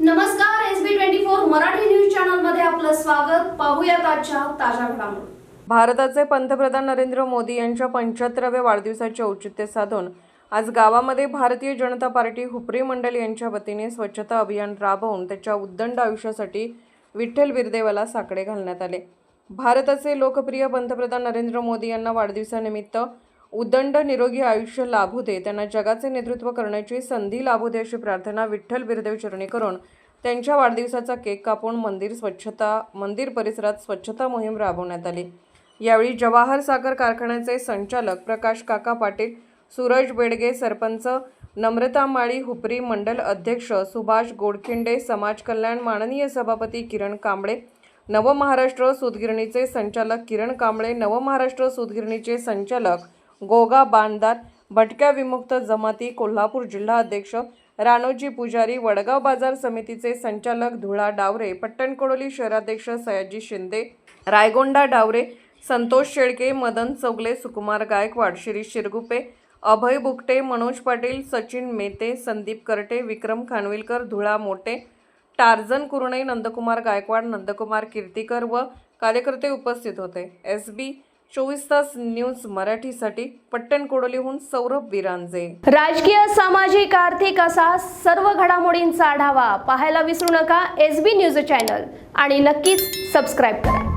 नमस्कार S B twenty four Marathi news चॅनलमध्ये आपलं स्वागत. पाहूयात आजच्या ताज्या घडामोडी. भारताचे पंतप्रधान नरेंद्र मोदी यांच्या पंच्याहत्तराव्या वाढदिवसाचे औचित्य साधून आज गावामध्ये भारतीय जनता पार्टी हुपरी मंडल यांच्या वतीने स्वच्छता अभियान राबवून त्याच्या उद्दंड आयुष्यासाठी विठ्ठल बिरदेवाला साकडे घालण्यात आले. भारताचे लोकप्रिय पंतप्रधान नरेंद्र मोदी यांना वाढदिवसानिमित्त उदंड निरोगी आयुष्य लाभू दे त्यांना जगाचे नेतृत्व करण्याची संधी लाभू दे अशी प्रार्थना विठ्ठल बिरदेव चरणी करून त्यांच्या वाढदिवसाचा केक कापून मंदिर स्वच्छता मंदिर परिसरात स्वच्छता मोहीम राबवण्यात आली. यावेळी जवाहर साखर कारखान्याचे संचालक प्रकाश काका पाटील सूरज बेडगे सरपंच नम्रता माळी हुपरी मंडल अध्यक्ष सुभाष गोडखिंडे समाज कल्याण माननीय सभापती किरण कांबळे नवमहाराष्ट्र सूतगिरणीचे संचालक किरण कांबळे नवमहाराष्ट्र सूतगिरणीचे संचालक गोगा बांदार भटक्या विमुक्त जमाती कोल्हापूर जिल्हा अध्यक्ष राणोजी पुजारी वडगाव बाजार समितीचे संचालक धुळा डावरे पट्टणकोडोली शहराध्यक्ष सयाजी शिंदे रायगोंडा डावरे संतोष शेळके मदन चौगले सुकुमार गायकवाड शिरीष शिरगुपे अभय बुकटे मनोज पाटील सचिन मेते संदीप करटे विक्रम खानविलकर धुळा मोटे टार्झन कुरणे नंदकुमार गायकवाड नंदकुमार कीर्तीकर व कार्यकर्ते उपस्थित होते. एस बी चोवीस तास न्यूज मराठीसाठी पट्टणकोडोलीहून सौरभ बिरांजे राजकीय सामाजिक आर्थिक असा सर्व घडामोडींचा आढावा पाहायला विसरू नका एस बी न्यूज चॅनल. आणि नक्कीच सबस्क्राईब करा.